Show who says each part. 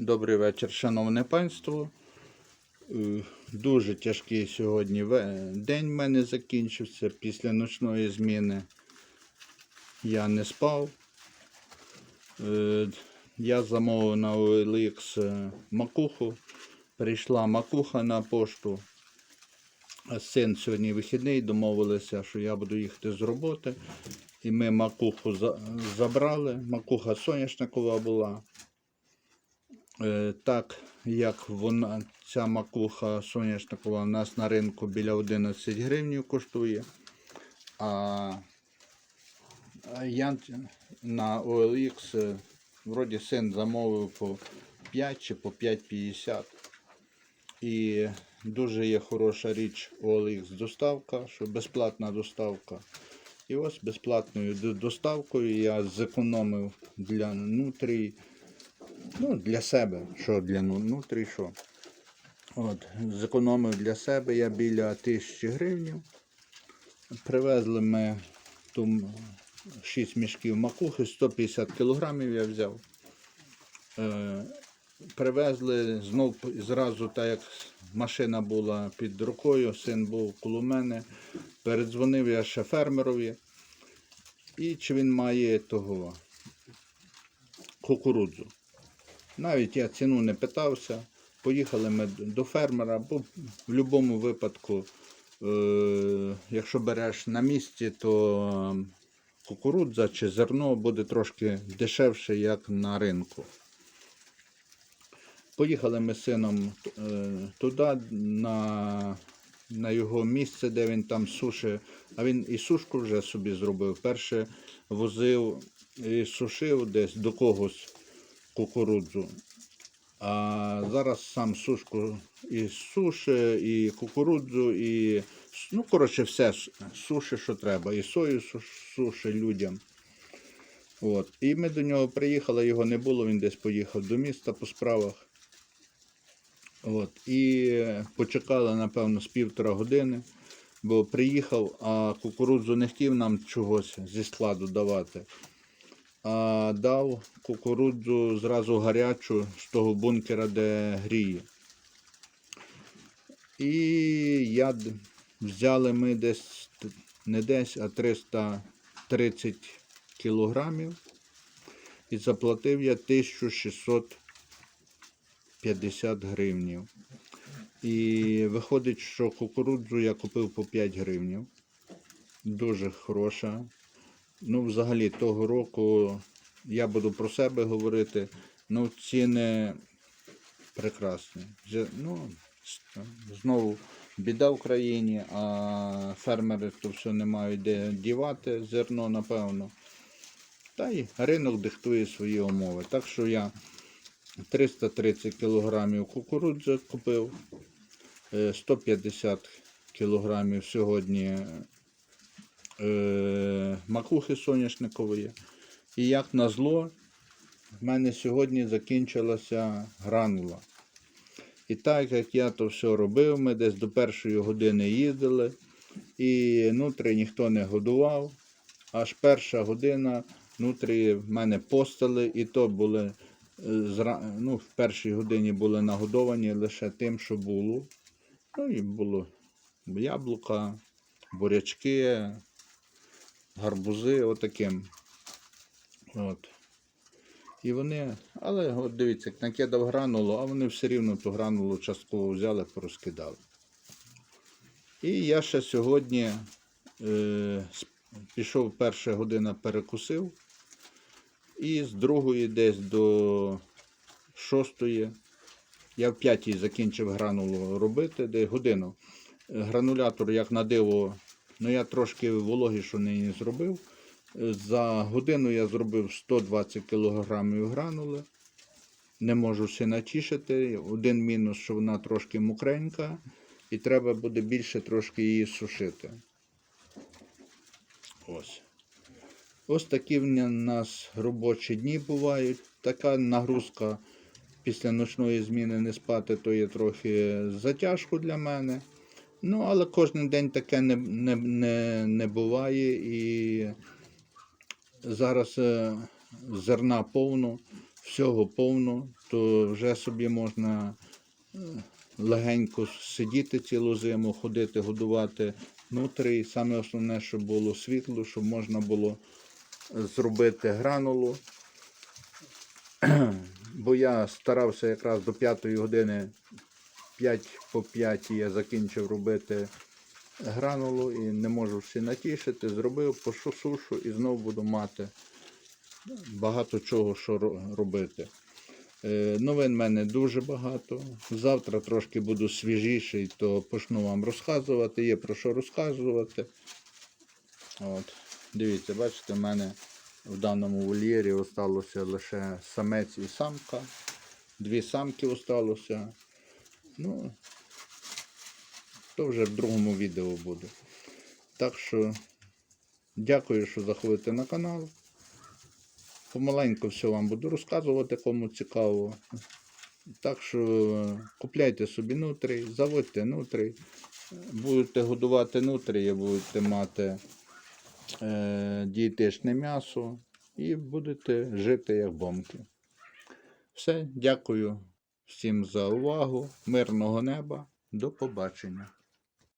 Speaker 1: Добрий вечір, шановне панство. Е, Дуже тяжкий сьогодні день в мене закінчився після ночної зміни. Я не спав. Е, Я замовив на OLX е, макуху. Прийшла макуха на пошту. Син сьогодні вихідний, домовилися, що я буду їхати з роботи. І ми макуху забрали. Макуха соняшникова була. Е, Так як вона, ця макуха соняшникова у нас на ринку біля 11 гривень коштує. А, я на OLX е, вроді син замовив по 5 чи по 5,50. І дуже є хороша річ OLX доставка, що безплатна доставка. І ось безплатною доставкою я зекономив для нутрій. Ну, для себе, що для ну- внутрі, що. От, зекономив для себе я біля тисячі гривень. Привезли ми ту 6 мішків макухи, 150 кілограмів я взяв. Е, привезли знов зразу, так як машина була під рукою, син був коло мене. Передзвонив я ще фермерові. І чи він має того кукурудзу. Навіть я ціну не питався. Поїхали ми до фермера, бо в будь-якому випадку, е, якщо береш на місці, то кукурудза чи зерно буде трошки дешевше, як на ринку. Поїхали ми з сином е, туди, на, на його місце, де він там сушить. А він і сушку вже собі зробив. Перше возив і сушив десь до когось кукурудзу. А зараз сам сушку і суши, і кукурудзу, і ну, коротше, все суші, що треба. І сою суш- суши людям. От. І ми до нього приїхали, його не було, він десь поїхав до міста по справах. От. І почекали, напевно, з півтора години, бо приїхав, а кукурудзу не хотів нам чогось зі складу давати а дав кукурудзу зразу гарячу з того бункера, де гріє. І я взяли ми десь не десь, а 330 кілограмів. І заплатив я 1650 гривнів. І виходить, що кукурудзу я купив по 5 гривнів. Дуже хороша. Ну, взагалі, того року я буду про себе говорити. Ну, ціни прекрасні. Ну, знову біда в країні, а фермери то все не мають де дівати зерно, напевно. Та й ринок диктує свої умови. Так що я 330 кілограмів кукурудзи купив, е, 150 кілограмів сьогодні е, макухи соняшникової. І як назло, в мене сьогодні закінчилася гранула. І так як я то все робив, ми десь до першої години їздили, і нутрі ніхто не годував. Аж перша година нутрі в мене постили, і то були е, ну, в першій годині були нагодовані лише тим, що було. Ну і було яблука, бурячки, гарбузи отаким. От. І вони, але от дивіться, як накидав гранулу, а вони все рівно ту гранулу частково взяли, порозкидали. І я ще сьогодні е, пішов перша година перекусив. І з другої десь до шостої. Я в п'ятій закінчив гранулу робити, де годину. Гранулятор, як на диво, ну я трошки вологі, що не зробив. За годину я зробив 120 кг гранули. Не можу все натішити. Один мінус, що вона трошки мокренька, і треба буде більше трошки її сушити. Ось. Ось такі в нас робочі дні бувають. Така нагрузка після ночної зміни не спати, то є трохи затяжко для мене. Ну, але кожен день таке не, не, не, не буває. І зараз е, зерна повно, всього повно, то вже собі можна е, легенько сидіти цілу зиму, ходити, годувати нутрій. Саме основне, щоб було світло, щоб можна було зробити гранулу. Бо я старався якраз до 5 години 5 по 5 я закінчив робити гранулу і не можу всі натішити. Зробив, пошу сушу і знову буду мати багато чого, що робити. Е, Новин в мене дуже багато. Завтра трошки буду свіжіший, то почну вам розказувати. Є про що розказувати. От. Дивіться, бачите, в мене в даному вольєрі осталося лише самець і самка. Дві самки осталося. Ну, то вже в другому відео буде. Так що дякую, що заходите на канал. Помаленьку все вам буду розказувати, кому цікаво. Так що купляйте собі нутрій, заводьте нутрій, будете годувати нутрії, будете мати е, дієтичне м'ясо і будете жити як бомки. Все, дякую всім за увагу. Мирного неба. До побачення.